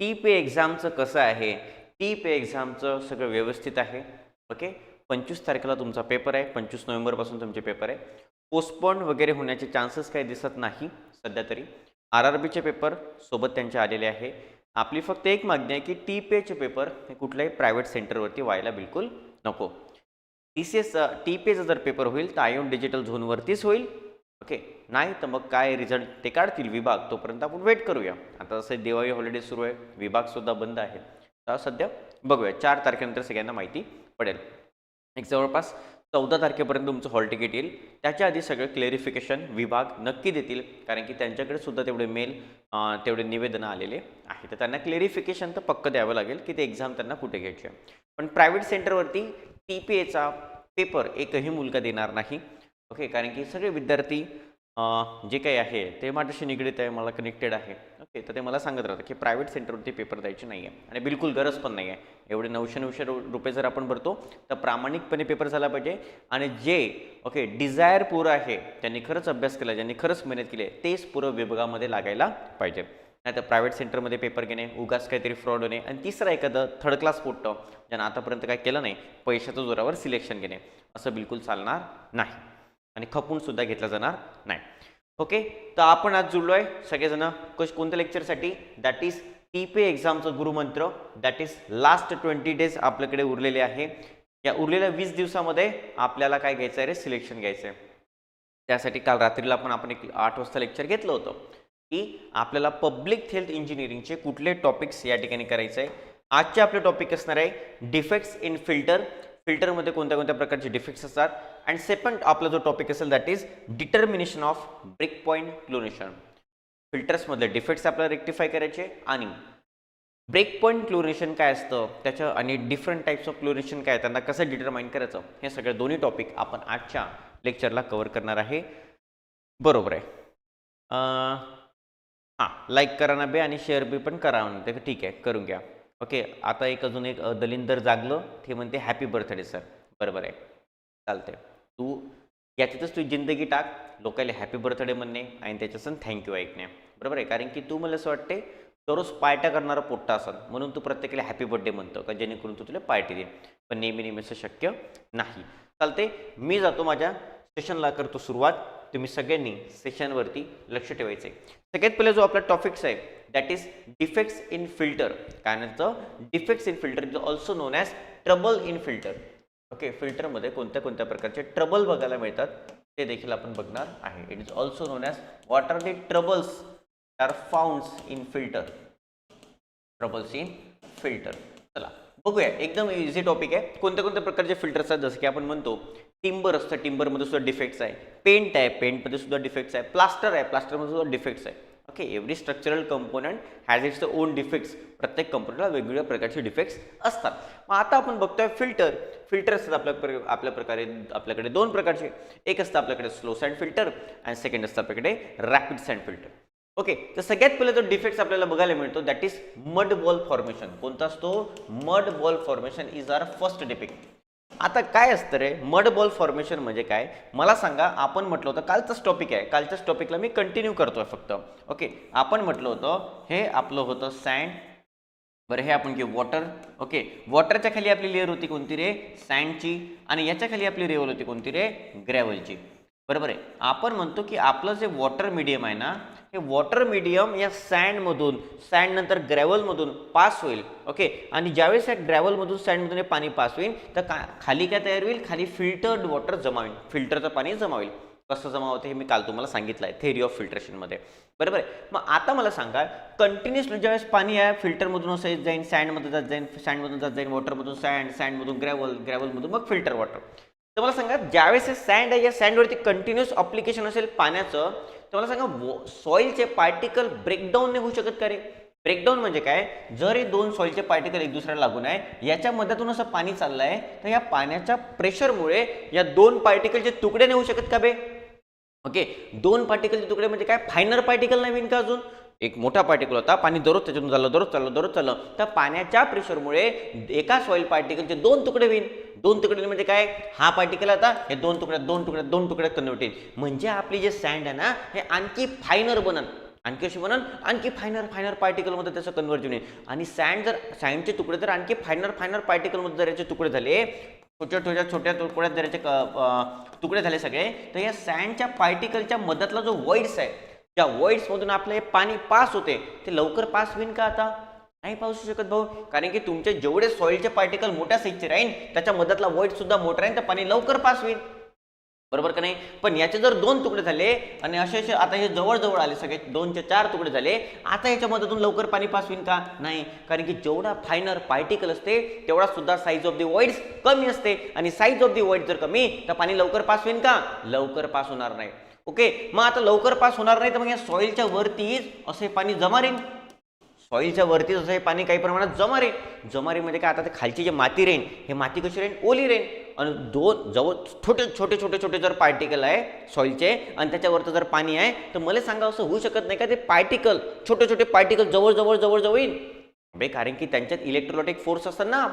T P एक्झामचं कसं आहे? T पे एक्झामचं सगळं व्यवस्थित आहे. ओके पंचवीस तारखेला तुमचा पेपर आहे. पंचवीस नोव्हेंबरपासून तुमचे पेपर आहे. पोस्टपोन वगैरे होण्याचे चान्सेस काही दिसत नाही सध्या तरी. आर आर बीचे पेपर सोबत त्यांचे आलेले आहे. आपली फक्त एक मागणी आहे की टी पेचे पेपर हे कुठल्याही प्रायव्हेट सेंटरवरती व्हायला बिलकुल नको. टी सी एस टी पेचं जर पेपर होईल तर आयोन डिजिटल झोनवरतीच होईल. ओके नाही तर मग काय रिझल्ट ते काढतील विभाग. तोपर्यंत आपण वेट करूया. आता जसं दिवाळी हॉलिडे सुरू आहे विभागसुद्धा बंद आहे. तर सध्या बघूया. चार तारखेनंतर सगळ्यांना माहिती पडेल. एक जवळपास चौदा तारखेपर्यंत तुमचं हॉल तिकीट येईल. त्याच्या आधी सगळं क्लेरिफिकेशन विभाग नक्की देतील. कारण की त्यांच्याकडे सुद्धा तेवढे मेल तेवढे निवेदनं आलेले आहे तर त्यांना क्लेरिफिकेशन तर पक्क द्यावं लागेल की ते एक्झाम त्यांना कुठे घ्यायची आहे. पण प्रायव्हेट सेंटरवरती टी पी एचा पेपर एकही मुलगा देणार नाही. ओके कारण की सगळे विद्यार्थी जे काही आहे ते माझ्याशी निगडीत आहे मला कनेक्टेड आहे. ओके तर ते मला सांगत राहतं की प्रायव्हेट सेंटरवरती पेपर द्यायचे नाही आहे आणि बिलकुल गरज पण नाही आहे एवढे नऊशे नऊशे रुपये जर आपण भरतो तर प्रामाणिकपणे पेपर झाला पाहिजे. आणि जे ओके डिझायर पुरं आहे त्यांनी खरंच अभ्यास केला ज्यांनी खरंच मेहनत केली आहे तेच पुरं विभागामध्ये लागायला पाहिजे. नाही तर प्रायव्हेट सेंटरमध्ये पेपर घेणे उगाच काहीतरी फ्रॉड होणे आणि तिसरा एखादं थर्ड क्लास पोट्टं ज्यानं आतापर्यंत काय केलं नाही पैशाच्या जोरावर सिलेक्शन घेणे असं बिलकुल चालणार नाही. आणि खपून सुद्धा घेतला जाणार नाही. ओके? तर आपण आज जुळलो आहे सगळेजण. कश कोणत्या लेक्चरसाठी दॅट इज टी पी एक्झामचं गुरुमंत्र. That is last twenty days आपल्याकडे उरलेले आहे. या उरलेल्या वीस दिवसामध्ये आपल्याला काय घ्यायचं आहे रे? सिलेक्शन घ्यायचं आहे त्यासाठी काल रात्रीला पण आपण एक आठ वाजता लेक्चर घेतलं होतं की आपल्याला पब्लिक हेल्थ इंजिनिअरिंगचे कुठले टॉपिक्स या ठिकाणी करायचे आहे आजचे आपले टॉपिक असणार आहे डिफेक्ट्स इन फिल्टर फिल्टरमध्ये कोणत्या कोणत्या प्रकारचे डिफेक्ट्स असतात? अँड सेकंड आपला जो टॉपिक असेल that is determination of break point chlorination फिल्टर्समधले defects आपल्याला रेक्टिफाय करायचे आणि ब्रेक पॉईंट क्लोरेशन काय असतं? त्याच्या आणि डिफरंट टाईप्स ऑफ क्लोरेशन काय त्यांना कसं डिटरमाइन करायचं? हे सगळे दोन्ही टॉपिक आपण आजच्या लेक्चरला कवर करणार आहे. बरोबर आहे. हां लाईक करा ना बे आणि शेअर बी पण करा म्हणते ठीक आहे करून घ्या. ओके आता एक अजून एक दलिंदर जागलं. ते म्हणते हॅपी बर्थडे सर बरोबर आहे. चालतंय. तू याच्यातच तू जिंदगी टाक लोकायला हॅपी बर्थडे म्हणणे आणि त्याच्यासून थँक्यू ऐकणे. बरोबर आहे? कारण की तू मला असं वाटते दररोज पार्ट्या करणारा पोट्टा असाल म्हणून तू प्रत्येकाला हॅपी बर्थडे म्हणतो का जेणेकरून तू तुला पार्टी दे पण नेहमी नेहमी असं शक्य नाही. चालते मी जातो माझ्या सेशनला करतो सुरुवात. तुम्ही सगळ्यांनी सेशनवरती लक्ष ठेवायचं आहे सगळ्यात पहिला जो आपला टॉपिक्स आहे that is defects in filter काय म्हणतं defects in filter is also known as trouble in filter okay फिल्टरमध्ये कोणत्या कोणत्या प्रकारचे ट्रबल बघायला मिळतात ते देखील आपण बघणार आहे. It is also known as what are the troubles are founds in filter troubles in filter चला बघूया. एकदम इझी टॉपिक आहे. कोणत्या कोणत्या प्रकारचे फिल्टर्स आहेत? जसं की आपण म्हणतो टिंबर असतं. टिंबरमध्ये सुद्धा डिफेक्ट्स आहे. पेंट आहे. पेंटमध्ये सुद्धा डिफेक्ट्स आहे. प्लास्टर आहे. प्लास्टरमध्ये सुद्धा डिफेक्ट्स आहे. Okay every structural component has its the own defects प्रत्येक कंपोनंटला वेगवेगळ्या प्रकारचे डिफेक्ट्स असतात. मग आता आपण बघतोय फिल्टर फिल्टर असतात आपल्या प्र- आपल्या प्रकारे आपल्याकडे दोन प्रकारचे. एक असतं आपल्याकडे slow sand filter and second असतं आपल्याकडे रॅपिड सँड फिल्टर ओके तर सगळ्यात पहिले तो डिफेक्ट्स आपल्याला बघायला मिळतो that is mud ball formation कोणता असतो? Mud ball formation is our first defect आता काय असतं रे? मड बॉल फॉर्मेशन म्हणजे काय? मला सांगा आपण म्हटलं होतं कालचंच टॉपिक आहे. कालच्याच टॉपिकला मी कंटिन्यू करतोय फक्त. ओके आपण म्हटलं होतं हे आपलं होतं सँड बरं हे आपण घेऊ. वॉटर ओके वॉटरच्या खाली आपली लेअर होती कोणती रे? सँडची आणि याच्या खाली आपली लेवल होती कोणती रे? ग्रॅव्हलची बरोबर आहे? आपण म्हणतो की आपलं जे वॉटर मीडियम आहे ना हे वॉटर मीडियम या सँडमधून सँडनंतर ग्रॅव्हलमधून पास होईल ओके आणि ज्यावेळेस या ग्रॅव्हलमधून सँडमधून हे पाणी पास होईल तर का खाली काय तयार होईल? खाली फिल्टर्ड वॉटर जमा होईल. फिल्टरचं पाणी जमा होईल. कसं जमा होतं हे मी काल तुम्हाला सांगितलं आहे थेरी ऑफ फिल्ट्रेशनमध्ये बरोबर आहे? मग आता मला सांगा कंटिन्युअसली ज्यावेळेस पाणी आहे फिल्टरमधून असं येत जाईन सँडमध्ये जात जाईन सँडमधून जात जाईन वॉटरमधून सँड सँडमधून ग्रॅव्हल ग्रॅव्हलमधून मग फिल्टर वॉटर तर मला सांगा ज्यावेळेस हे सँड आहे या सँडवरती कंटिन्युअस अप्लिकेशन असेल पाण्याचं तर मला सांगा सॉईलचे पार्टिकल ब्रेकडाऊन नाही होऊ शकत का रे? ब्रेकडाऊन म्हणजे काय? जर हे दोन सॉईलचे पार्टिकल एक दुसऱ्याला लागून आहे याच्या मध्यातून असं पाणी चाललं आहे तर या पाण्याच्या प्रेशरमुळे या दोन पार्टिकलचे तुकडे नाही होऊ शकत का बे? ओके दोन पार्टिकलचे तुकडे म्हणजे काय? फायनर पार्टिकल नाही का अजून? एक मोठा पार्टिकल होता पाणी दररोज त्याच्यातून चाललं दररोज चाललं दररोज चाललं तर पाण्याच्या प्रेशरमुळे एका सॉईल पार्टिकलचे दोन तुकडे होईल दोन तुकडे म्हणजे काय? हा पार्टिकल आता हे दोन तुकड्यात दोन तुकड्यात दोन तुकड्यात कन्वर्ट येईल म्हणजे आपली जे सँड आहे ना हे आणखी फायनर बनन. आणखी अशी बनन आणखी फायनर फायनर पार्टिकलमध्ये त्याचं कन्वर्जन येईल आणि सँड जर सँडचे तुकडे जर आणखी फायनर फायनर पार्टिकलमध्ये जर याचे तुकडे झाले छोट्या छोट्या छोट्या तुकड्यात जर याचे क- तुकडे झाले सगळे तर या सँडच्या पार्टिकलच्या मदतला जो वॉइड्स आहे त्या वॉइड्समधून आपलं हे पाणी पास होते. ते लवकर पास होईल का आता? नाही पाहू शकत भाऊ. कारण की तुमचे जेवढे सॉइलचे पार्टिकल मोठ्या साईजचे राहील त्याच्या मदतला वॉइड सुद्धा मोठा राहील तर पाणी लवकर पास होईल. बरोबर का नाही? पण याचे जर दोन तुकडे झाले आणि असे असे आता हे जवळजवळ आले सगळे दोनचे चार तुकडे झाले आता याच्या मदतून लवकर पाणी पास होईल का? नाही. कारण की जेवढा फायनर पार्टिकल असते तेवढा सुद्धा साईज ऑफ दी वॉइड्स कमी असते. आणि साईज ऑफ दी वॉइड जर कमी तर पाणी लवकर पास होईल का? लवकर पास होणार नाही. ओके मग आता लवकर पास होणार नाही तर मग या सॉईलच्या वरतीच असे पाणी जमा राहील सॉईलच्या वरतीच असं हे पाणी काही प्रमाणात जमा राहील जमारीमध्ये म्हणजे काय? आता ते खालची जी माती राहील हे माती कशी राहील? ओली राहील. आणि दोन जवळ छोटे छोटे छोटे छोटे जर पार्टिकल आहे सॉईलचे आणि त्याच्यावरचं जर पाणी आहे तर मला सांगा असं होऊ शकत नाही का ते पार्टिकल छोटे छोटे पार्टिकल जवळजवळ जवळजवळ येईल? बे कारण की त्यांच्यात इलेक्ट्रोलाइटिक फोर्स असतात ना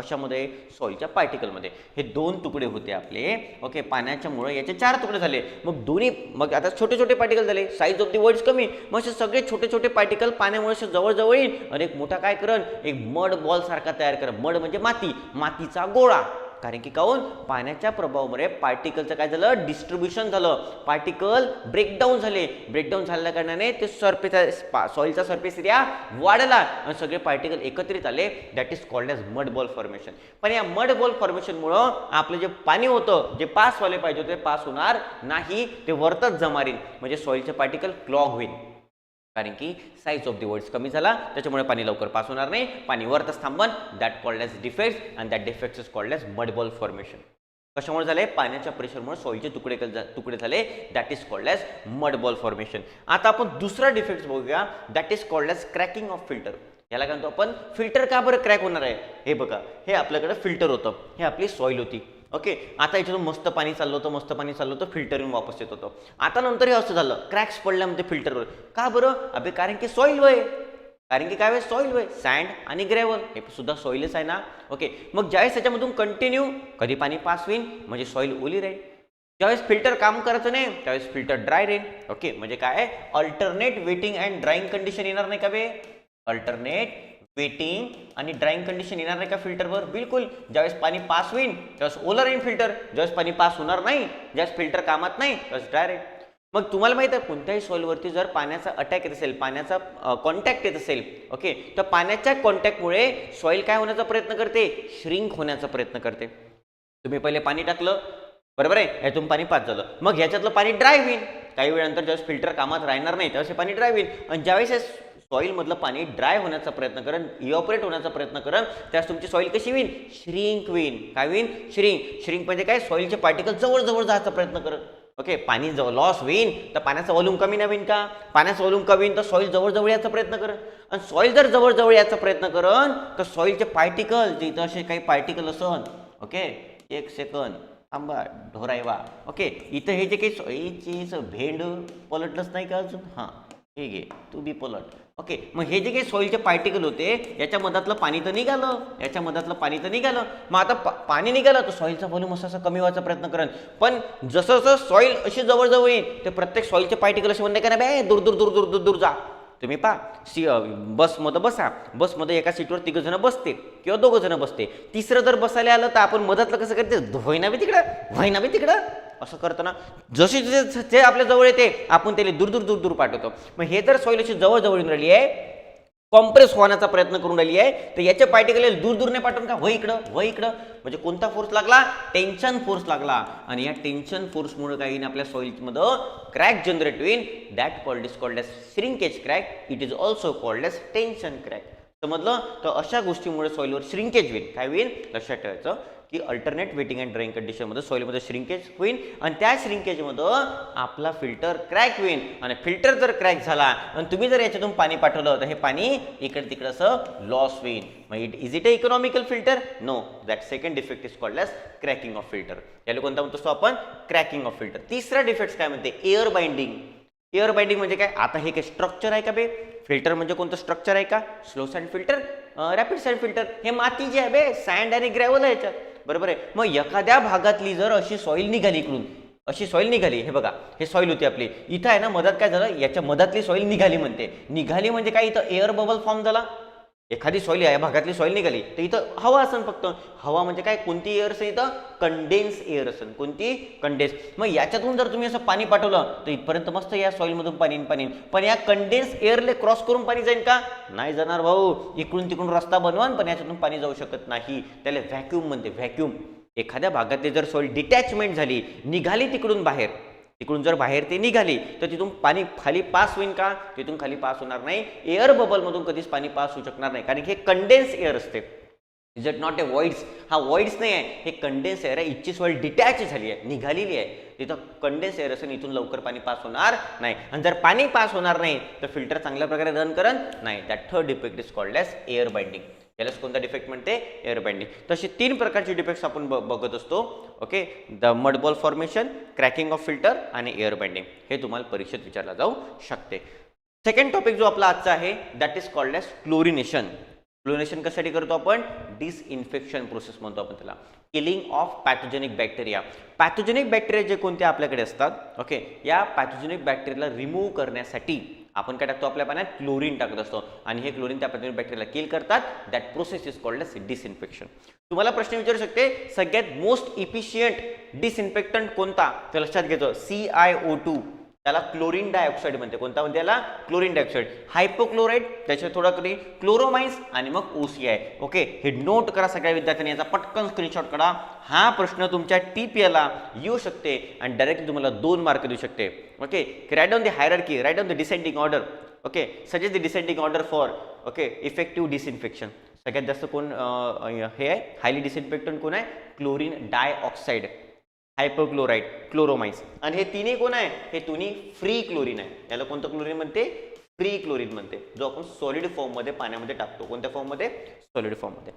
कशामध्ये? सॉईलच्या पार्टिकलमध्ये हे दोन तुकडे होते आपले. ओके पाण्याच्यामुळे याचे चार तुकडे झाले. मग दोन्ही मग आता छोटे छोटे पार्टिकल झाले. साईज ऑफ दी वर्ड्स कमी. मग असे सगळे छोटे छोटे पार्टिकल पाण्यामुळे असे जवळजवळ येईल. आणि एक मोठा काय करण? एक मड बॉल सारखा तयार कर मड म्हणजे माती. मातीचा गोळा. कारण की काऊन पाण्याच्या प्रभावामुळे पार्टिकलचं काय झालं? डिस्ट्रीब्युशन झालं. पार्टिकल ब्रेकडाऊन झाले. ब्रेकडाऊन झाल्या कारणाने ते सरफेस सॉईलचा सर्फेस एरिया वाढला आणि सगळे पार्टिकल एकत्रित आले. That is called as mud ball formation पण या मड बॉल फॉर्मेशनमुळं आपलं जे पाणी होतं जे पास व्हायला पाहिजे होते पास होणार नाही. ते वरतच जमा म्हणजे सॉईलचे पार्टिकल क्लॉग होईल. कारण की साईज ऑफ दी वर्ड्स कमी झाला. त्याच्यामुळे पाणी लवकर पास होणार नाही. पाणी वरतच थांबन that called as defect and that defect is called as mud ball formation कशामुळे झाले? पाण्याच्या प्रेशरमुळे सॉईलचे तुकडे तुकडे झाले. That is called as mud ball formation आता आपण दुसरा डिफेक्ट बघूया. That is called as cracking of filter याला काय म्हणतो आपण? फिल्टर का बरं क्रॅक होणार आहे? हे बघा. हे आपल्याकडे फिल्टर होतं. हे आपली सॉईल होती. ओके? आता याच्यातून मस्त पाणी चाललं होतं मस्त पाणी चाललं होतं फिल्टर येऊन वापस येत होतं. आता नंतर हे असं झालं. क्रॅक्स पडल्यामध्ये फिल्टरवर का बरं? अबे कारण की सॉईल वय. कारण की काय सॉईल वय. सँड आणि ग्रेव्हल हे सुद्धा सॉईलच आहे ना? ओके? मग ज्यावेळेस त्याच्यामधून कंटिन्यू कधी पाणी पास होईल म्हणजे सॉईल ओली राहील. ज्यावेळेस फिल्टर काम करायचं नाही त्यावेळेस फिल्टर ड्राय राहील. ओके? म्हणजे काय? Alternate wetting and drying condition येणार नाही का बे? अल्टरनेट वेटिंग आणि ड्राईंग कंडिशन येणार नाही का फिल्टरवर? बिलकुल. ज्यावेळेस पाणी पास होईल त्यावेळेस ओलर राहील फिल्टर. ज्यावेळेस पाणी पास होणार नाही ज्यावेळेस फिल्टर कामात नाही त्यावेळेस डायरेक्ट मग तुम्हाला माहिती आहे कोणत्याही सॉईलवरती जर पाण्याचा अटॅक येत असेल पाण्याचा कॉन्टॅक्ट येत असेल ओके तर पाण्याच्या कॉन्टॅक्टमुळे सॉईल काय होण्याचा प्रयत्न करते? श्रिंक होण्याचा प्रयत्न करते. तुम्ही पहिले पाणी टाकलं बरोबर आहे? ह्यातून पाणी पास झालं. मग ह्याच्यातलं पाणी ड्राय होईल. काही वेळानंतर ज्यावेळेस फिल्टर कामात राहणार नाही त्यावेळेस पाणी ड्राय होईल. आणि ज्यावेळेस सॉईलमधलं पाणी ड्राय होण्याचा प्रयत्न करण इऑपरेट होण्याचा प्रयत्न करण त्यास तुमची सॉईल कशी होईल श्रिंक होईल काय होईल श्रिंक. श्रिंक म्हणजे काय? सॉईलचे पार्टिकल जवळजवळ जायचा प्रयत्न करत. ओके पाणी जवळ लॉस होईन तर पाण्याचा वॉल्यूम कमी नाही होईन का? पाण्याचा वॉल्यूम कमी होईन तर सॉईल जवळजवळ यायचा याचा प्रयत्न करत. आणि सॉईल जर जवळजवळ यायचा याचा प्रयत्न करन तर सॉईलचे पार्टिकल जे इथं असे काही पार्टिकल असन ओके एक सेकंद थांबा ढोरायवा ओके इथं हे जे काही सॉईलचे भेंड पलटलंच नाही का अजून? हां ठीक घे तू बी पलट. ओके मग हे जे काही सॉईलचे पार्टिकल होते याच्या मधातलं पाणी तर निघालं. याच्या मधातलं पाणी तर निघालं. मग आता पा- पाणी निघालं तर सॉईलचा व्हॉल्यूम असं कमी व्हायचा प्रयत्न करेन. पण जसं जसं सॉईल अशी जवळजवळ येईल ते प्रत्येक सॉईलचे पार्टिकल असे म्हणणे का नाही बे दूर दूर दूर दूर दूर दूर जा. तुम्ही पहा सी बसमध्ये बसा. बसमध्ये एका सीटवर तिघंजणं बसते किंवा दोघंजणं बसते तिसरं जर बसायला आलं तर आपण मधातलं कसं करते? व्हायना बी तिकडं व्हायना बी तिकडं. असं करताना जशी जे जे आपल्या जवळ येते आपण त्याला दूर दूर दूर दूर पाठवतो. मग हे जर सोयलेची जवळजवळ येऊन राहिली आहे कॉम्प्रेस होण्याचा प्रयत्न करून राहिली आहे. तर याचे पार्टिकल दूर दूर नाही पाठवून का? वय इकडं वय इकडं. म्हणजे कोणता फोर्स लागला? टेन्शन फोर्स लागला. आणि या टेन्शन फोर्समुळे काही नाही आपल्या सॉइलमध्ये क्रॅक जनरेट होईल. That called is called as shrinkage crack it is also called as tension crack समजलं? तर अशा गोष्टीमुळे सॉईलवर श्रिंकेज होईल. काय होईल? लक्षात ठेवायचं. की अल्टरनेट वेटिंग अँड ड्राईंग कंडिशनमध्ये सॉईलमध्ये श्रिंकेज होईल आणि त्या श्रिंकेजमधं आपला फिल्टर क्रॅक होईल आणि फिल्टर जर क्रॅक झाला आणि तुम्ही जर याच्यातून पाणी पाठवलं तर हे पाणी इकडे तिकडे असं लॉस होईल मग it is it a economical filter no that second defect is called as cracking of filter याला कोणता म्हणतो असतो आपण? क्रॅकिंग ऑफ फिल्टर तिसरा डिफेक्ट काय म्हणते? एअर बाइंडिंग एअर बाइंडिंग म्हणजे काय? आता हे काय स्ट्रक्चर आहे का बे? फिल्टर म्हणजे कोणतं स्ट्रक्चर आहे का? Slow sand filter rapid sand filter हे माती जे आहे बे सँड आणि ग्रॅव्हल आहे याच्यात. बरोबर आहे. मग एखाद्या भागातली जर अशी सॉईल निघाली इकडून अशी सॉईल निघाली हे बघा हे सॉईल होती आपली. इथं आहे ना मधात काय झालं? याच्या मधातली सॉईल निघाली म्हणते. निघाली म्हणजे काय? इथं एअर बबल फॉर्म झाला. एखादी सॉईल या भागातली सॉईल निघाली तर इथं हवा असन फक्त. हवा म्हणजे काय? कोणती एअर असेल इथं कंडेन्स एअर असेल कोणती कंडेन्स मग याच्यातून जर तुम्ही असं पाणी पाठवलं तर इथपर्यंत मस्त या सॉईलमधून पाणी पाणी पण या कंडेन्स एअरले क्रॉस करून पाणी जाईल का? नाही जाणार भाऊ. इकडून तिकडून रस्ता बनवान पण याच्यातून पाणी जाऊ शकत नाही. त्याला व्हॅक्यूम म्हणते व्हॅक्यूम एखाद्या भागातली जर सॉईल डिटॅचमेंट झाली निघाली तिकडून बाहेर तिकडून जर बाहेर ते निघाली तर तिथून पाणी खाली पास होईल का? तिथून खाली पास होणार नाही. एअर बबलमधून कधीच पाणी पास होऊ शकणार नाही. कारण की हे कंडेन्स एअर असते. Is it not a voids हा वॉइड्स नाही आहे. हे कंडेन्स एअर आहे. इच्छी सॉईल डिटॅच झाली आहे. निघालेली आहे. तिथं कंडेन्स एअर असेल इथून लवकर पाणी पास होणार नाही. आणि जर पाणी पास होणार नाही तर फिल्टर चांगल्या प्रकारे रन करत नाही. That third defect is called as air binding यालाच कोणता डिफेक्ट म्हणते? एअर तसे तीन प्रकारचे डिफेक्ट्स आपण ब बघत असतो. Okay the mud ball formation cracking of filter आणि एअर हे तुम्हाला परीक्षेत विचारला जाऊ शकते. सेकंड टॉपिक जो आपला आजचा आहे that is called as chlorination chlorination कशासाठी करतो आपण? डिसइन्फेक्शन प्रोसेस म्हणतो आपण त्याला. Killing of pathogenic bacteria pathogenic bacteria जे कोणते आपल्याकडे असतात? ओके या पॅथोजेनिक बॅक्टेरियाला रिमूव्ह करण्यासाठी आपण काय टाकतो? आपल्या पाण्यात क्लोरीन टाकत असतो. आणि हे क्लोरीन त्या पद्धतीने बॅक्टेरियाला किल करतात. That process is called as disinfection तुम्हाला प्रश्न विचारू शकते सगळ्यात मोस्ट इफिशियंट डिसइन्फेक्टंट कोणता? तर लक्षात घेतो सी आय ओ टू त्याला क्लोरीन डायऑक्साईड म्हणते. कोणता म्हणते याला? क्लोरीन डायऑक्साईड हायपोक्लोराईड त्याच्यात थोडा कधी क्लोरोमाइन्स आणि मग ओसी आहे ओके हे नोट करा सगळ्या विद्यार्थ्यांनी. याचा पटकन स्क्रीनशॉट करा हा प्रश्न तुमच्या टीपीएला येऊ शकते आणि डायरेक्टली तुम्हाला दोन मार्क देऊ शकते. Okay write on the hierarchy write on the descending order okay suggest the descending order for okay effective disinfection सगळ्यात जास्त कोण हे आहे? हायली डिसइन्फेक्टंट कोण आहे? क्लोरीन डायऑक्साईड हायपोक्लोराईड क्लोरोमाइस आणि हे तिन्ही कोण आहे? हे तिन्ही फ्री क्लोरीन आहे. याला कोणतं क्लोरीन म्हणते? फ्री क्लोरीन म्हणते. जो आपण सॉलिड फॉर्ममध्ये पाण्यामध्ये टाकतो. कोणत्या फॉर्ममध्ये सॉलिड फॉर्ममध्ये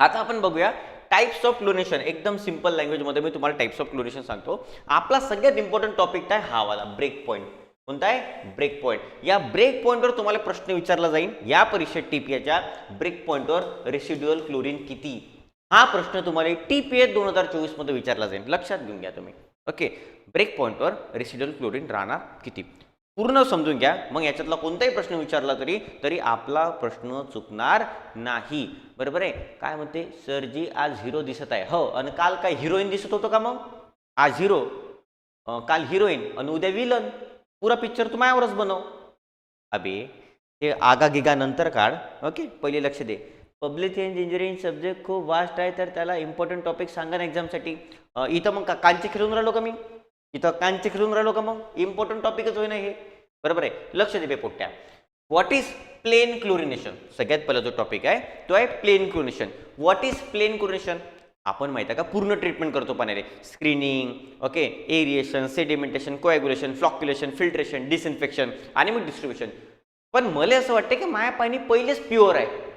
आता आपण बघूया टाईप्स ऑफ क्लोनेशन एकदम सिंपल लँग्वेजमध्ये मी तुम्हाला टाईप्स ऑफ क्लोनेशन सांगतो. आपला सगळ्यात इम्पॉर्टंट टॉपिक काय? हा वाला ब्रेक पॉईंट कोणता आहे? ब्रेक पॉईंट या ब्रेक पॉईंटवर तुम्हाला प्रश्न विचारला जाईल. या परीक्षेत टीपीएच्या ब्रेक पॉईंटवर रेसिड्युअल क्लोरीन किती? हा प्रश्न तुम्हाला टी पी एच दोन हजार चोवीसमध्ये विचारला जाईल. लक्षात घेऊन घ्या तुम्ही. ओके. ब्रेक पॉईंटवर रेसिडल क्लोरीन राहणार किती? पूर्ण समजून घ्या. मग याच्यातला कोणताही प्रश्न विचारला तरी तरी आपला प्रश्न चुकणार नाही. बरोबर आहे? काय म्हणते? सर जी आज हिरो दिसत आहे. हो आणि काल काय हिरोईन दिसत होतो का मग? आज हिरो काल हिरोईन आणि उद्या विलन पुरा पिक्चर तू मायावरच बनव. अबे ते आगा गिगा नंतर काढ. ओके? पहिले लक्ष दे. पब्लिक हेल्थ इंजिनिअरिंग सब्जेक्ट खूप वास्ट आहे तर त्याला इम्पॉर्टंट टॉपिक सांगा ना एक्झामसाठी इथं मग का कांचे खेळून राहिलो का मी? इथं कांचे खेळून राहिलो का मग? इम्पॉर्टंट टॉपिकच होईना हे. बरोबर आहे? लक्ष दे बे पोट्ट्या व्हॉट इज प्लेन क्लोरिनेशन सगळ्यात पहिला जो टॉपिक आहे तो आहे plain chlorination what is plain chlorination आपण माहिती आहे का? पूर्ण ट्रीटमेंट करतो पाण्याने screening okay aeration sedimentation coagulation flocculation filtration disinfection आणि मग डिस्ट्रीब्युशन पण मला असं वाटतं की माया पाणी पहिलेच प्युअर आहे.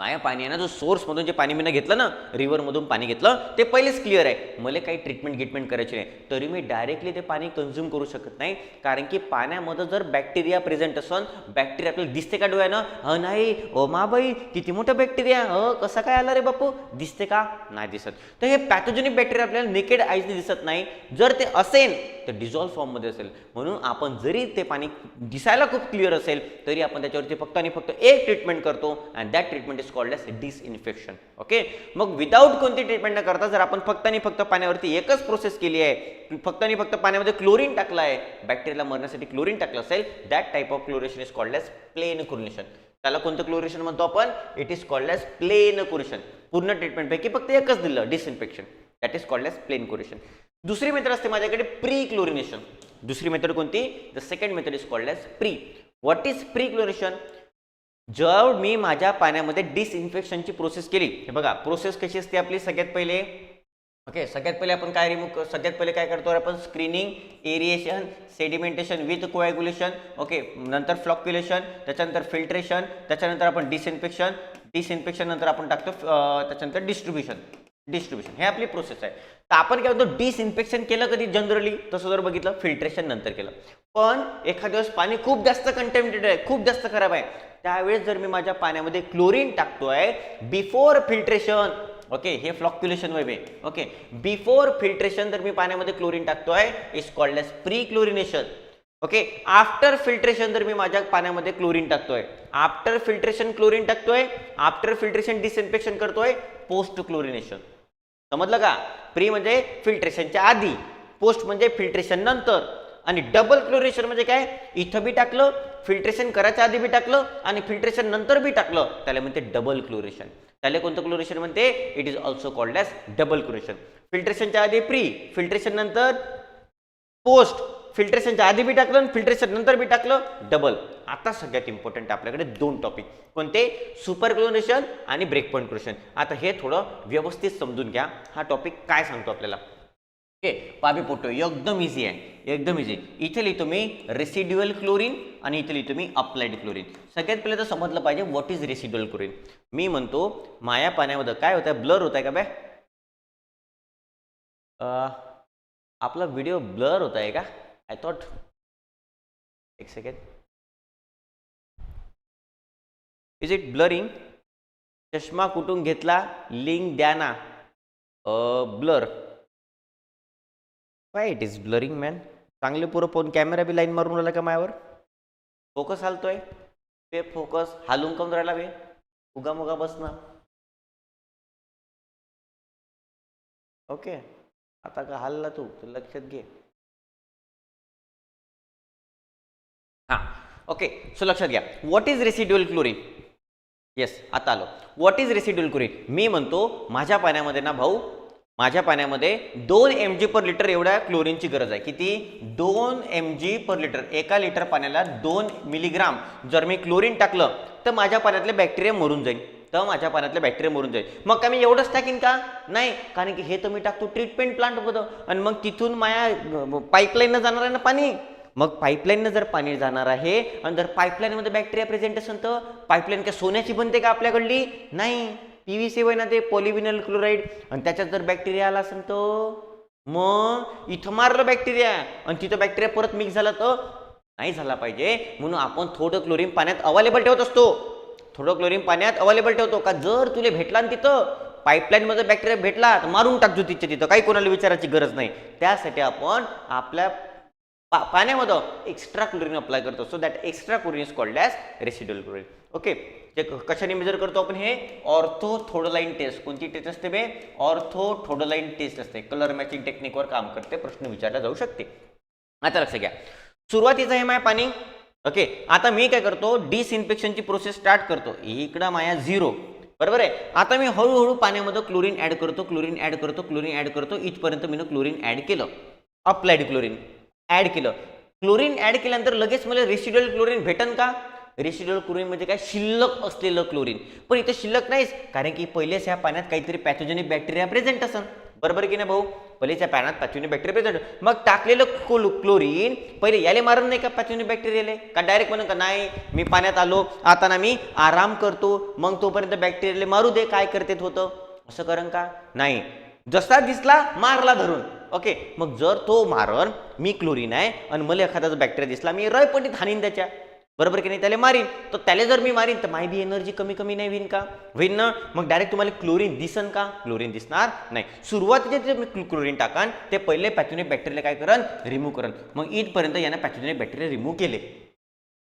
माया पाणी आहे ना जो सोर्समधून जे पाणी मी घेतलं ना रिव्हरमधून पाणी घेतलं ते पहिलेच क्लिअर आहे. मला काही ट्रीटमेंट गिटमेंट करायची नाही. तरी मी डायरेक्टली ते पाणी कन्झ्युम करू शकत नाही. कारण की पाण्यामध्ये जर बॅक्टेरिया प्रेझेंट असून बॅक्टेरिया आपल्याला दिसते का डोळ्यानं? ह नाही. ओ माबाई किती मोठं बॅक्टेरिया ह कसा काय आला रे बापू? दिसते का? नाही दिसत. तर हे पॅथोजेनिक बॅक्टेरिया आपल्याला नेकेड आईजने दिसत नाही. जर ते असेल तर डिझॉल्व फॉर्ममध्ये असेल. म्हणून आपण जरी ते पाणी दिसायला खूप क्लिअर असेल तरी आपण त्याच्यावरती फक्त आणि फक्त एक ट्रीटमेंट करतो. And that treatment is called as disinfection okay मग विदाऊट कोणती ट्रीटमेंट न करता जर आपण फक्त आणि फक्त पाण्यावरती एकच प्रोसेस केली आहे फक्त आणि फक्त पाण्यामध्ये क्लोरीन टाकलं आहे बॅक्टेरियाला मरण्यासाठी क्लोरीन टाकलं असेल that type of chlorination is called as plain chlorination त्याला कोणतं क्लोरेशन म्हणतो आपण? It is called as plain chlorination पूर्ण ट्रीटमेंटपैकी फक्त एकच दिलं disinfection that is called as plain chlorination दुसरी मेथड असते माझ्याकडे प्री क्लोरिनेशन दुसरी मेथड कोणती? The second method is called as pre what is pre chlorination जर मी माझ्या पाण्यामध्ये डिसइन्फेक्शनची प्रोसेस केली हे बघा प्रोसेस कशी असते आपली सगळ्यात पहिले? ओके सगळ्यात पहिले आपण काय रिमूव्ह सगळ्यात पहिले काय करतो? आपण screening aeration sedimentation with coagulation okay नंतर फ्लॉक्युलेशन त्याच्यानंतर फिल्ट्रेशन त्याच्यानंतर आपण डिसइन्फेक्शन डिसइन्फेक्शन नंतर आपण टाकतो त्याच्यानंतर डिस्ट्रीब्युशन डिस्ट्रीब्युशन हे आपली प्रोसेस आहे. तर आपण काय म्हणतो? डिसइन्फेक्शन केलं कधी जनरली तसं जर बघितलं फिल्ट्रेशन नंतर केलं. पण एखाद्या वेळेस पाणी खूप जास्त कंटेमिनेटेड आहे खूप जास्त खराब आहे. त्यावेळेस जर मी माझ्या पाण्यामध्ये क्लोरीन टाकतोय बिफोर फिल्ट्रेशन ओके हे flocculation way okay before filtration जर मी पाण्यामध्ये क्लोरीन टाकतोय is called as pre chlorination okay after filtration जर मी माझ्या पाण्यामध्ये क्लोरीन टाकतोय आफ्टर फिल्ट्रेशन क्लोरीन टाकतोय आफ्टर फिल्ट्रेशन डिसइन्फेक्शन करतोय पोस्ट क्लोरिनेशन समजलं का? प्री म्हणजे फिल्ट्रेशनच्या आधी पोस्ट म्हणजे फिल्ट्रेशन नंतर. आणि डबल क्लोरेशन म्हणजे काय? इथं बी टाकलं फिल्ट्रेशन करायच्या आधी बी टाकलं आणि फिल्ट्रेशन नंतर बी टाकलं. त्याला म्हणते डबल क्लोरेशन त्याला कोणतं क्लोरेशन म्हणते? It is also called as double chlorination फिल्ट्रेशनच्या आधी प्री फिल्ट्रेशन नंतर पोस्ट फिल्ट्रेशनच्या आधी बी टाकलं आणि फिल्ट्रेशन नंतर बी टाकलं. डबल आता सगळ्यात इम्पॉर्टंट आपल्याकडे दोन टॉपिक कोणते? सुपर क्लोरेशन आणि ब्रेक पॉईंट क्लोरेशन आता हे थोडं व्यवस्थित समजून घ्या. हा टॉपिक काय सांगतो आपल्याला? ओके पाबी पोटो एकदम इझी आहे एकदम इझी इथे लिहितो मी रेसिड्युअल क्लोरीन आणि इथे लिहितो मी अप्लाइड क्लोरीन सगळ्यात पहिले तर समजलं पाहिजे व्हॉट इज रेसिड्युअल क्लोरीन मी म्हणतो माया पाण्यामध्ये काय होत आहे ब्लर होत आहे का बाय आपला व्हिडिओ ब्लर होत आहे का? आय थॉट एक सेकंड इज इट ब्लरिंग चष्मा कुठून घेतला? लिंक द्या ना. Blur why it is blurring man चांगले पुरं फोन कॅमेरा बी लाईन मारून राहिला का मायावर? फोकस हालतोय. ते फोकस हालून करून राहिला बे? उगा मुगा ना ओके आता का हल्ला तू? तू लक्षात घे. हां. ओके सो लक्षात घ्या. What is residual chlorine yes आता आलो. व्हॉट इज रेसिड्युअल क्लोरीन मी म्हणतो माझ्या पाण्यामध्ये ना भाऊ माझ्या पाण्यामध्ये दोन एम जी पर लिटर एवढ्या क्लोरीनची गरज आहे. किती? दोन एम जी पर लिटर एका लिटर पाण्याला दोन मिलीग्राम जर मी क्लोरीन टाकलं तर माझ्या पाण्यातले बॅक्टेरिया मरून जाईल. तर माझ्या पाण्यातले बॅक्टेरिया मरून जाईल. मग काय मी एवढंच टाकीन का? नाही. कारण की हे तर मी टाकतो ट्रीटमेंट प्लांट होतं. आणि मग तिथून माया पाईपलाईननं जाणार आहे ना पाणी? मग पाईपलाईननं जर पाणी जाणार आहे आणि जर पाईपलाईनमध्ये बॅक्टेरिया प्रेझेंट असेल तर पाईपलाईन काय सोन्याची बनते का आपल्याकडली? नाही. पी व्ही सी ना ते पॉलिविनल क्लोराईड आणि त्याच्यात जर बॅक्टेरिया आला असेल तर? मग इथं मारलं बॅक्टेरिया आणि तिथं बॅक्टेरिया परत मिक्स झाला तर? नाही झाला पाहिजे. म्हणून आपण थोडं क्लोरीन पाण्यात अवेलेबल ठेवत असतो. थोडं क्लोरीन पाण्यात अवेलेबल ठेवतो. का जर तुला भेटला ना तिथं पाईपलाईनमध्ये बॅक्टेरिया भेटला तर मारून टाकतो तिच्या तिथं. काही कोणाला विचारायची गरज नाही. त्यासाठी आपण आपल्या पा पाण्यामध्ये एक्स्ट्रा क्लोरीन अप्लाय करतो. So that extra chlorine is called as residual chlorine okay ते कशाने मेजर करतो आपण हे? ऑर्थो ऑर्थोथोडोलाईन टेस्ट कोणती टेस्ट असते बे? ऑर्थो ऑर्थोथोडोलाईन टेस्ट असते. कलर मॅचिंग टेक्निकवर काम करते प्रश्न विचारला जाऊ शकते. आता लक्ष घ्या. सुरुवातीचं हे माय पाणी. ओके आता मी काय करतो? डिसइन्फेक्शनची प्रोसेस स्टार्ट करतो. इकडं माया झिरो बरोबर आहे? आता मी हळूहळू पाण्यामध्ये क्लोरीन ॲड करतो क्लोरीन ॲड करतो क्लोरीन ॲड करतो. इथपर्यंत मी क्लोरीन ॲड केलं. अप्लाइड क्लोरीन ॲड केलं. क्लोरीन ॲड केल्यानंतर लगेच मला रेसिड्युअल क्लोरीन भेटन का? रेसिड्युअल क्लोरीन म्हणजे काय? शिल्लक असलेलं क्लोरीन. पण इथं शिल्लक नाहीच कारण की पहिलेच ह्या पाण्यात काहीतरी पॅथोजेनिक बॅक्टेरिया प्रेझेंट असन. बरोबर की नाही भाऊ? पहिलेच्या पाण्यात पॅथोजेनिक बॅक्टेरिया प्रेझेंट मग टाकलेलं क्लो क्लोरीन पहिले याले मारत नाही का पॅथोजेनिक बॅक्टेरियाले? का डायरेक्ट म्हणून का नाही मी पाण्यात आलो आता ना मी आराम करतो मग तोपर्यंत बॅक्टेरियाले मारू दे काय करतेत होतं. असं करण का? नाही. जसा दिसला मारला धरून. ओके? मग जर तो मारण मी क्लोरीन आहे आणि मला एखादा बॅक्टेरिया दिसला मी रयपटीत हानीन त्याच्या. बरोबर की नाही? त्याला मारीन. तर त्याला जर मी मारीन तर माय बी एनर्जी कमी कमी नाही होईन का? होईन ना? मग डायरेक्ट तुम्हाला क्लोरीन दिसन का? क्लोरीन दिसणार नाही. सुरुवातीचे जे मी क्लोरीन टाकान ते पहिले पॅथोनिक बॅक्टेरिया काय करन? रिमूव्ह करन. मग इथपर्यंत यानं पॅथोनिक बॅक्टेरिया रिमूव्ह केले.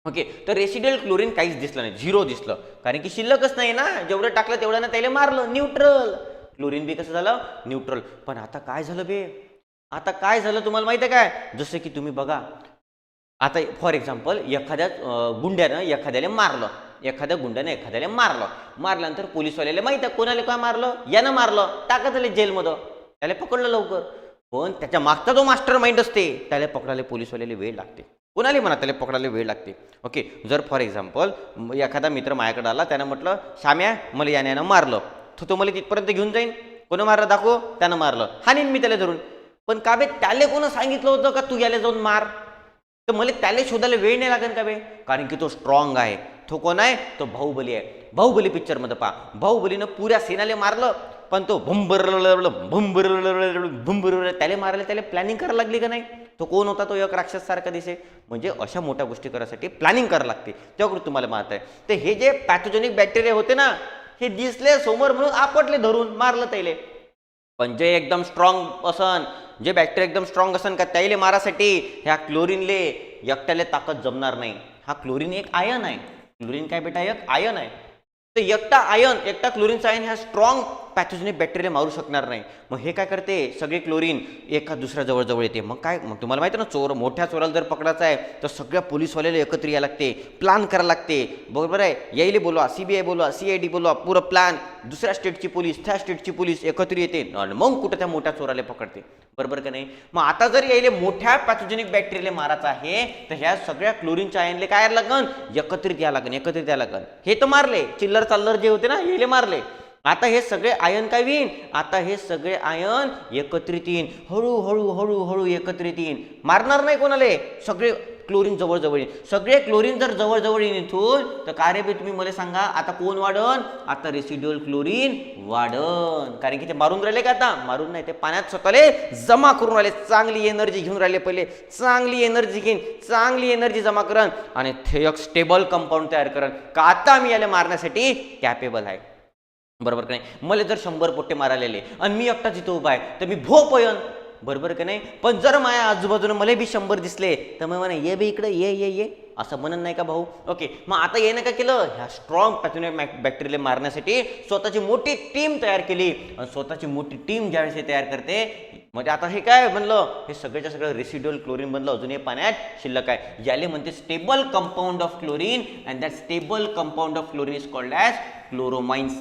ओके तर रेसिडियल क्लोरीन काहीच दिसलं नाही. झिरो दिसलं. कारण की शिल्लकच नाही ना? जेवढं टाकलं तेवढं ना त्याला मारलं. न्यूट्रल क्लोरीन बी कसं झालं? न्यूट्रल पण आता काय झालं बे? आता काय झालं तुम्हाला माहिती आहे काय? जसं की तुम्ही बघा आता फॉर एक्झाम्पल एखाद्या गुंड्यानं एखाद्याला मारलं. एखाद्या गुंड्यानं एखाद्याला मारलं. मारल्यानंतर पोलीसवाल्याला माहिती आहे कोणाला काय मारलं? यानं मारलं. टाकत आले जेलमध्ये. त्याला पकडलं लवकर. पण त्याच्या मागचा जो मास्टर माइंड असते त्याला पकडायला पोलीसवाल्याला वेळ लागते. कोणाला म्हणा त्याला पकडायला वेळ लागते. ओके जर फॉर एक्झाम्पल एखादा मित्र माझ्याकडे आला त्यानं म्हटलं शाम्या मला याने यानं मारलं. तर तो मला तिथपर्यंत घेऊन जाईन. कोणं मारलं? दाखव. त्यानं मारलं. हानीन मी त्याला धरून. पण का बे त्याला कोणं सांगितलं होतं का तू याला जाऊन मार? तर मला त्याला शोधायला वेळ नाही लागेल का बे? कारण की तो स्ट्रॉंग आहे. तो कोण आहे? तो बाहुबली आहे. बाहुबली पिक्चरमध्ये पहा. बाहुबलीनं पुऱ्या सेनाले मारलं पण तो भुंबर भुंबर भुंबर त्याला मारायला त्याला प्लॅनिंग करायला लागली का नाही तो कोण होता तो एक राक्षस सारखा दिसे म्हणजे अशा मोठ्या गोष्टी करायसाठी प्लॅनिंग करायला लागते त्याकडून तुम्हाला माहीत आहे तर हे जे पॅथोजेनिक बॅक्टेरिया होते ना हे दिसले समोर म्हणून आपटले धरून मारलं त्याले पण जे एकदम स्ट्रॉंग असन जे बॅक्टेरिया एकदम स्ट्रॉंग असन का त्याईले मारासाठी ह्या क्लोरीनले एकट्याले ताकद जमणार नाही. हा क्लोरीन एक आयन आहे. क्लोरीन काय बेटा एक आयन आहे. तर एकटा आयन एकटा क्लोरीनचा आयन ह्या स्ट्रॉंग पॅथोजेनिक बॅक्टेरिया मारू शकणार नाही. मग हे काय करते? सगळे क्लोरीन एका दुसऱ्या जवळजवळ येते. मग काय? मग तुम्हाला माहिती आहे ना चोर मोठ्या चोराला जर पकडायचा आहे तर सगळ्या पोलीसवाल्याला एकत्र यायला लागते. प्लॅन करायला लागते. बरोबर आहे? यायले बोलवा सी बी आय बोलवा सी आय डी बोलवा पुरं प्लॅन दुसऱ्या स्टेटची पोलीस त्या स्टेटची पोलीस एकत्र येते. आणि मग कुठं त्या मोठ्या चोराला पकडते. बरोबर का नाही? मग आता जर यायले मोठ्या पॅथोजेनिक बॅक्टेरियाला मारायचं आहे तर ह्या सगळ्या क्लोरीनच्या आयनले काय लागन? एकत्रित या लागन एकत्रित या लागन. हे तर मारले. चिल्लर चाल्लर जे होते ना येले मारले. आता हे सगळे आयन काय येईन आता हे सगळे आयन एकत्रित येईन. हळूहळू हळूहळू एकत्रित येईन. मारणार नाही कोणाले? सगळे क्लोरीन जवळजवळ येईन. सगळे क्लोरीन जर जवळजवळ येईन इथून तर काय रे तुम्ही मला सांगा आता कोण वाढन? आता रेसिड्युअल क्लोरीन वाढन. कारण की ते मारून राहिले का आता? मारून नाही. ते पाण्यात स्वतःले जमा करून राहिले. चांगली एनर्जी घेऊन राहिले पहिले. चांगली एनर्जी घेईन. चांगली एनर्जी जमा करन आणि ते एक स्टेबल कंपाऊंड तयार करन का आता मी याला मारण्यासाठी कॅपेबल आहे? बरोबर का नाही? मला जर शंभर पोट्टे मारायलेले आणि मी एकटाच इथं उभा आहे तर मी भो पयन बरोबर का नाही? पण जर माझ्या आजूबाजूला मला बी शंभर दिसले तर मग म्हणा ये बी इकडं ये ये ये. असं म्हणत नाही का भाऊ? ओके मग आता येणं का केलं. ह्या स्ट्रॉंग पॅथोनिक बॅक्टेरिया मारण्यासाठी स्वतःची मोठी टीम तयार केली. आणि स्वतःची मोठी टीम ज्यावेळेस तयार करते म्हणजे आता हे काय बनलं हे सगळ्याच्या सगळं रेसिड्युअल क्लोरीन बनलं. अजून हे पाण्यात शिल्लक आहे. याले म्हणते stable compound of chlorine and that stable compound of chlorine is called as chloramines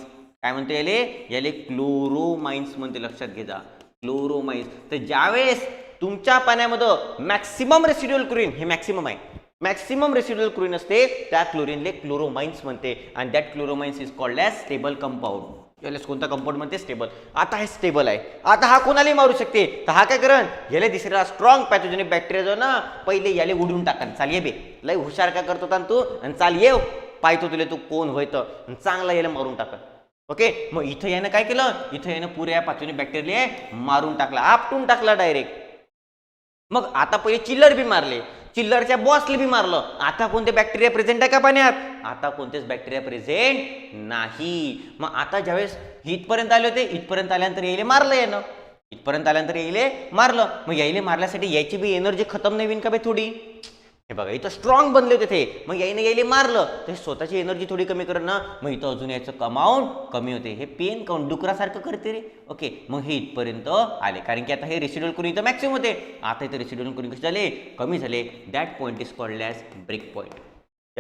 काय म्हणते याले? याले क्लोरोमाइन्स म्हणते लक्षात घेता क्लोरोमाइन्स तर ज्यावेळेस तुमच्या पाण्यामध्ये मॅक्सिमम रेसिड्युअल क्लोरीन हे मॅक्सिमम आहे. मॅक्सिमम रेसिड्युअल क्लोरीन असते त्या क्लोरीनले क्लोरोमाइन्स म्हणते. And that chloramines is called as stable compound याला कोणता कंपाऊंड म्हणते? स्टेबल आता हे स्टेबल आहे. आता हा कोणालाही मारू शकते. तर हा काय करण? याला दिसलेला स्ट्रॉंग पॅथोजेनिक बॅक्टेरिया जो ना पहिले याले उडून टाकन. चाल ये बे. लय हुशार काय करतो तू? आणि चाल ये पाहतो तुला तू कोण होतं चांगला याला मारून टाकन. ओके मग इथं यानं काय केलं? इथं यानं पुऱ्या पाचोनी बॅक्टेरिया मारून टाकला आपटून टाकला डायरेक्ट मग आता पहिले चिल्लर बी मारले. चिल्लरच्या बॉसले बी मारलं. आता कोणते बॅक्टेरिया प्रेझेंट आहे का पाण्यात? आता कोणतेच बॅक्टेरिया प्रेझेंट नाही. मग आता ज्यावेळेस इथपर्यंत आले होते इथपर्यंत आल्यानंतर यायले मारलं यानं. इथपर्यंत आल्यानंतर यायले मारलं. मग यायले मारल्यासाठी यायची बी एनर्जी खतम नाही होईन का बे थोडी? हे बघा इथं स्ट्रॉंग बनले तिथे ते. मग यायने यायले मारलं. तर स्वतःची एनर्जी थोडी कमी करणं ना. मग इथं अजून याचं कमाऊंट कमी होते. हे पेन काउंट डुकरासारखं करते रे. ओके मग हे इथपर्यंत आले. कारण की आता हे रेसिडल करून इथं मॅक्सिमम होते. आता इथं रेसिड्युअल करून कसे झाले? कमी झाले. That point is called as break point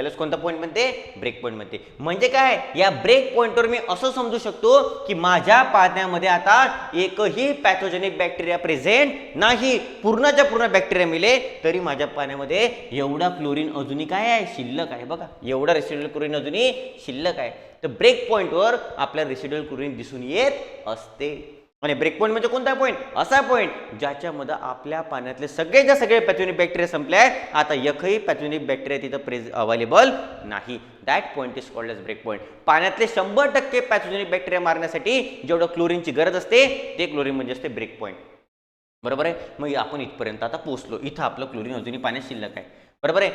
त्यालाच कोणता पॉईंट म्हणते? ब्रेक पॉईंट म्हणते. म्हणजे काय? या ब्रेक पॉईंटवर मी असं समजू शकतो की माझ्या पाण्यामध्ये आता एकही पॅथोजेनिक बॅक्टेरिया प्रेझेंट नाही. पूर्णच्या पूर्ण बॅक्टेरिया मिले तरी माझ्या पाण्यामध्ये एवढा क्लोरीन अजूनही काय आहे? शिल्लक आहे बघा. एवढा रेसिड्युअल क्लोरीन अजूनही शिल्लक आहे. तर ब्रेक पॉईंटवर आपल्या रेसिड्युअल क्लोरीन दिसून येत असते. आणि ब्रेक पॉईंट म्हणजे कोणता पॉईंट असा पॉईंट ज्याच्यामध्ये आपल्या पाण्यातले सगळेच्या सगळे पॅथोनिक बॅक्टेरिया संपले आहे आता एकही पॅथोनिक बॅक्टेरिया तिथं प्रेज अवेलेबल नाही. That point is called as break point पाण्यातले शंभर टक्के पॅथोजेनिक बॅक्टेरिया मारण्यासाठी जेवढं क्लोरीनची गरज असते ते क्लोरीन म्हणजे असते ब्रेक पॉईंट बरोबर आहे? मग आपण इथपर्यंत आता पोहोचलो. इथं आपलं क्लोरीन अजूनही पाण्यात शिल्लक आहे. बरोबर आहे?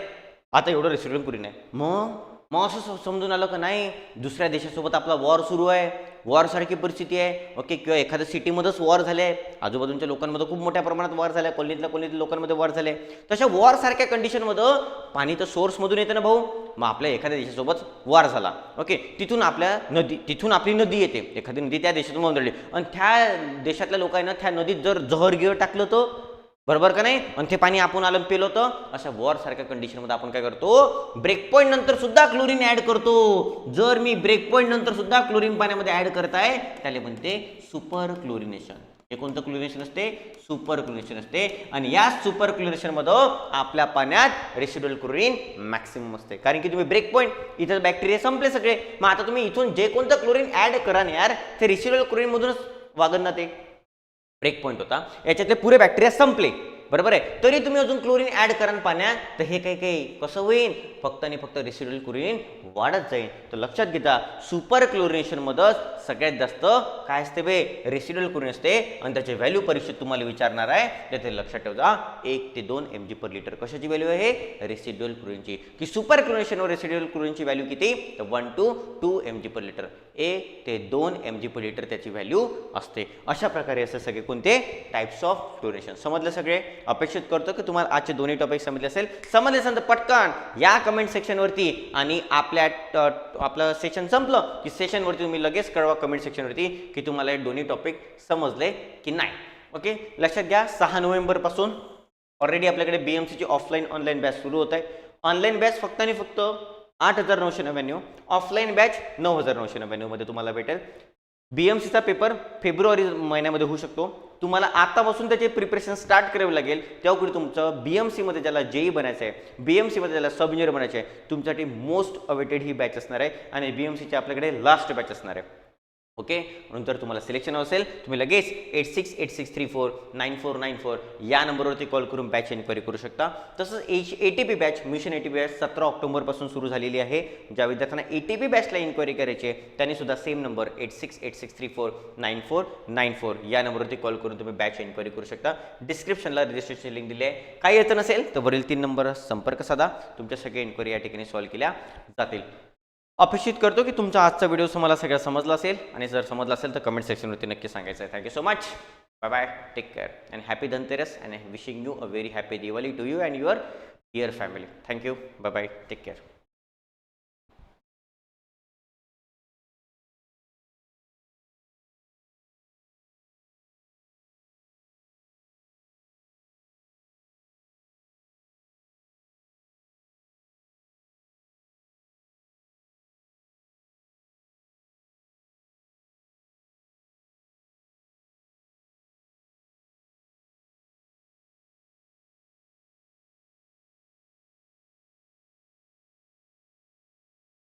आता एवढं रेस्टॉरंट क्लोरीन आहे मग? मग असं समजून आलं का नाही? दुसऱ्या देशासोबत आपला वॉर सुरू आहे. वॉरसारखी परिस्थिती आहे. ओके किंवा एखाद्या सिटीमध्येच वॉर झाले. आहे आजूबाजूच्या लोकांमध्ये खूप मोठ्या प्रमाणात वॉर झाला आहे कॉलनीतल्या कोल्लीतल्या लोकांमध्ये वॉर झाले. तशा वॉरसारख्या कंडिशनमध्ये पाणी तर सोर्समधून येतं ना भाऊ? मग आपल्या एखाद्या देशासोबत वॉर झाला. ओके तिथून आपल्या नदी तिथून आपली नदी येते. एखादी नदी त्या देशातून वाहून आणि त्या देशातल्या लोकांना त्या नदीत जर जहर गिळ टाकलं तर? बरोबर का नाही? आणि ते पाणी आपण आलं पेलं होतं. अशा वॉर सारख्या कंडिशनमध्ये आपण काय करतो? ब्रेक पॉईंट नंतर सुद्धा क्लोरीन ऍड करतो. जर मी ब्रेक पॉईंट नंतर सुद्धा क्लोरीन पाण्यामध्ये ऍड करत आहे त्याला म्हणते सुपर क्लोरिनेशन हे कोणतं क्लोरिनेशन असते? सुपर क्लोरिनेशन असते. आणि या सुपर क्लोरिनेशनमध्ये आपल्या पाण्यात रेसिड्युअल क्लोरीन मॅक्सिमम असते. कारण की तुम्ही ब्रेक पॉईंट इथं बॅक्टेरिया संपले सगळे. मग आता तुम्ही इथून जे कोणतं क्लोरीन ऍड करा ना यार ते रेसिड्युअल क्लोरीनमधूनच वागत ना ते. ब्रेक पॉईंट होता. याच्यातले पुरे बॅक्टेरिया संपले. बरोबर आहे? तरी तुम्ही अजून क्लोरीन ऍड करा पाण्यात तर हे काही काही कसं होईल फक्त आणि फक्त रेसिड्युअल क्लोरीन वाढत जाईल तर लक्षात घेता सुपर क्लोरिनेशनमध्येच सगळ्यात जास्त काय असते बे? रेसिड्युअल क्लोरीन असते. आणि त्याचे व्हॅल्यू परीक्षेत तुम्हाला विचारणार आहे. तर ते लक्षात ठेवता एक ते दोन एम जी पर लिटर कशाची व्हॅल्यू आहे? रेसिड्युअल क्लोरीनची की सुपर क्लोरिनेशनवर रेसिड्युअल क्लोरीनची व्हॅल्यू किती? तर one two two M G per litre एक ते दोन एम जी पर लिटर त्याची व्हॅल्यू असते. अशा प्रकारे असे सगळे कोणते टाइप्स ऑफ क्लोरेशन समजलं सगळे? अपेक्षित करतो की तुम्हाला आजचे दोन्ही टॉपिक समजले असेल. समजले असेल तर पटकन या कमेंट सेक्शनवरती आणि आपल्या आपलं सेशन संपलं की सेशनवरती तुम्ही लगेच कळवा कमेंट सेक्शनवरती की तुम्हाला हे दोन्ही टॉपिक समजले की नाही. ओके लक्षात घ्या सहा नोव्हेंबरपासून ऑलरेडी आपल्याकडे बी एम सीची ऑफलाईन ऑनलाईन बॅच सुरू होत आहे. ऑनलाईन बॅच फक्त आणि फक्त आठ हजार नऊशे नव्याण्णव. ऑफलाईन बॅच नऊ हजार नऊशे नव्याण्णवमध्ये तुम्हाला भेटेल. बी एम सीचा पेपर फेब्रुवारी महिन्यामध्ये होऊ शकतो. तुम्हाला आतापासून त्याचे प्रिपरेशन स्टार्ट करावे लागेल. तेव्हा तुमचं बी एम सीमध्ये ज्याला जेई बनायचं आहे बी एम सीमध्ये ज्याला सब इंजिनियर बनायचं आहे तुमच्यासाठी मोस्ट अवेटेड ही बॅच असणार आहे. आणि बी एम सीची आपल्याकडे लास्ट बॅच असणार आहे. ओके? म्हणून जर तुम्हाला सिलेक्शन असेल तुम्ही लगेच eight six eight six three four nine four nine four या नंबरवरती कॉल करून बॅच एन्क्वायरी करू शकता. तसंच H A T P batch mission A T P batch सतरा ऑक्टोबरपासून सुरू झालेली आहे. ज्या विद्यार्थ्यांना ए टी पी बॅचला इन्क्वायरी करायची आहे त्यांनी सुद्धा same number eight six eight six three four nine four nine four या नंबरवरती कॉल करून तुम्ही बॅच एन्क्वायरी करू शकता. डिस्क्रिप्शनला रजिस्ट्रेशन लिंक दिली आहे काही अडचण नसेल तर वरील तीन नंबर संपर्क साधा. तुमच्या सगळ्या इन्क्वायरी या ठिकाणी सॉल्व्ह केल्या जातील. अपेक्षित करतो की तुमचा आजचा व्हिडिओ तुम्हाला सगळ्या समजला असेल. आणि जर समजला असेल तर कमेंट सेक्शनवरती नक्की सांगायचं आहे. Thank you so much bye bye take care and happy Dhanteras and wishing you a very happy Diwali to you and your dear family thank you bye bye take care